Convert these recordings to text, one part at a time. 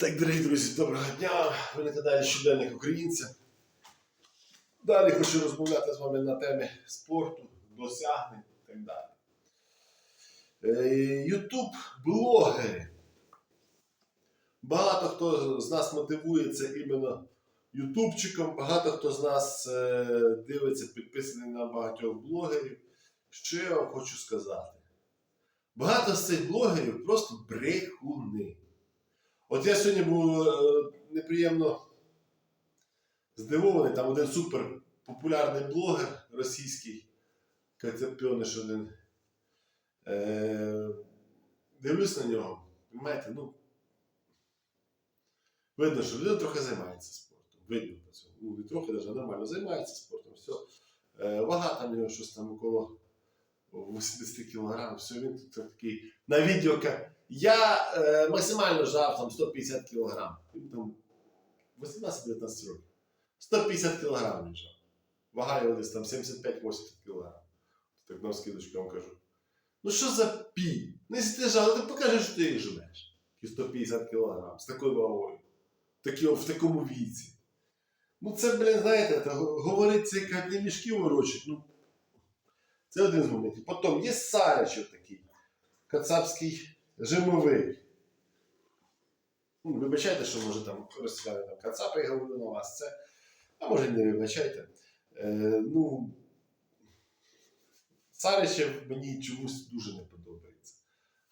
Так, дорогі друзі, доброго дня. Ви на каналі Щоденник Українця. Далі хочу розмовляти з вами на темі спорту, досягнень і так далі. Ютуб блогери. Багато хто з нас мотивується іменно ютубчиком, багато хто з нас е, дивиться, підписаний на багатьох блогерів. Що я вам хочу сказати? Багато з цих блогерів просто брехуни. От я сьогодні був е, неприємно здивований, там один супер популярний блогер російський, Кацапьониш один. Е, дивлюсь на нього, розумієте, ну. Видно, що людина трохи займається спортом. Видно по цьому. Ну, не трохи, навіть нормально займається спортом. Все. Е, вага там у нього щось там около 80 кг. Все, він тут такий на відео. Я е, максимально жав там 150 кг. Він там 18-19 років. 150 кг він жав. Вага десь там 75-80 кг. Так на скидочку я вам кажу. Ну що за пі? Ну, якщо ти покажи, що ти їх живеш. Ті 150 кг з такою вагою. Такі, в такому віці. Ну це, блін, знаєте, це, говорить це як не мішки ворочать. Ну, це один з моментів. Потім є Саричев такий, кацапський жимовий. Ну, вибачайте, що може там росіяни там кацапи я говорю на вас. Це, а може не вибачайте. Е, ну, Саричев мені чомусь дуже не подобається.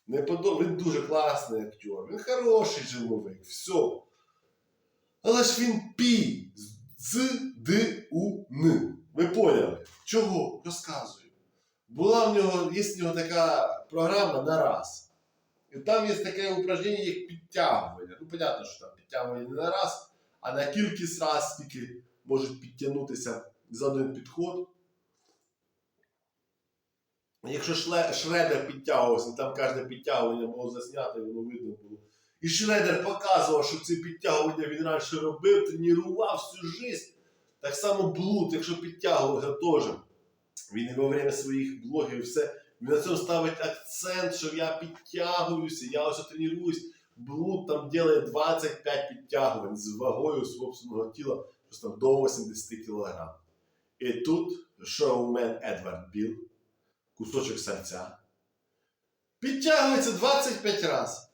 Не подоб... Він дуже класний актер, він хороший жимовик, все. Але ж він пі з д у н. Ви поняли? Чого? Розказую. Була в нього, є в нього така програма на раз. І там є таке упражнення, як підтягування. Ну, понятно, що там підтягування не на раз, а на кількість раз скільки можуть підтягнутися за один підход. Якщо шредер підтягувався, там кожне підтягування було заснято, воно видно було. І Шредер показував, що ці підтягування він раніше робив, тренував всю життя. Так само блуд, якщо підтягувався теж. Він і во время своїх блогів все. Він на цьому ставить акцент, що я підтягуюся, я ось тренуюсь. Блуд там робить 25 підтягувань з вагою собственного тіла просто до 80 кг. І тут шоумен Едвард Біл, кусочок серця, підтягується 25 разів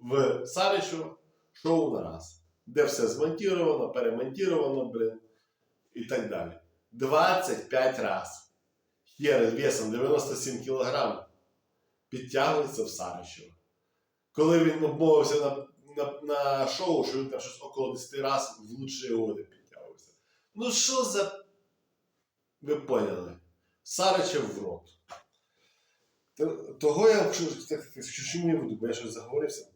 в Саричу шоу на раз, де все змонтіровано, перемонтіровано, блин, і так далі. 25 разів. Хєр весом 97 кг підтягується в Саричево. Коли він обмовився на, на, на шоу, що він там щось около 10 разів в лучші годи підтягувався. Ну що за. Ви поняли? Саричев в рот. Того я чому я буду, бо я щось заговорився.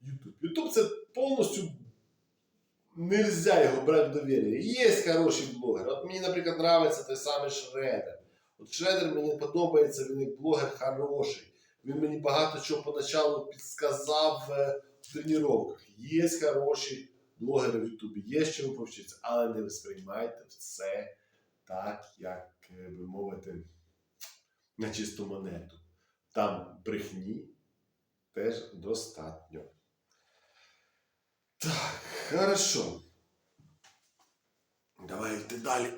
Ютуб. Ютуб це повністю нельзя його брати в довір'я. Є хороші блогери. От мені, наприклад, подобається той самий Шредер. От Шредер мені подобається, він як блогер хороший. Він мені багато чого поначалу підсказав е, в тренуваннях. Є хороші блогери в Ютубі, є з чому повчитися, але не сприймайте все так, як е, би мовити, на чисту монету. Там брехні теж достатньо. Так, хорошо. Давай йти далі.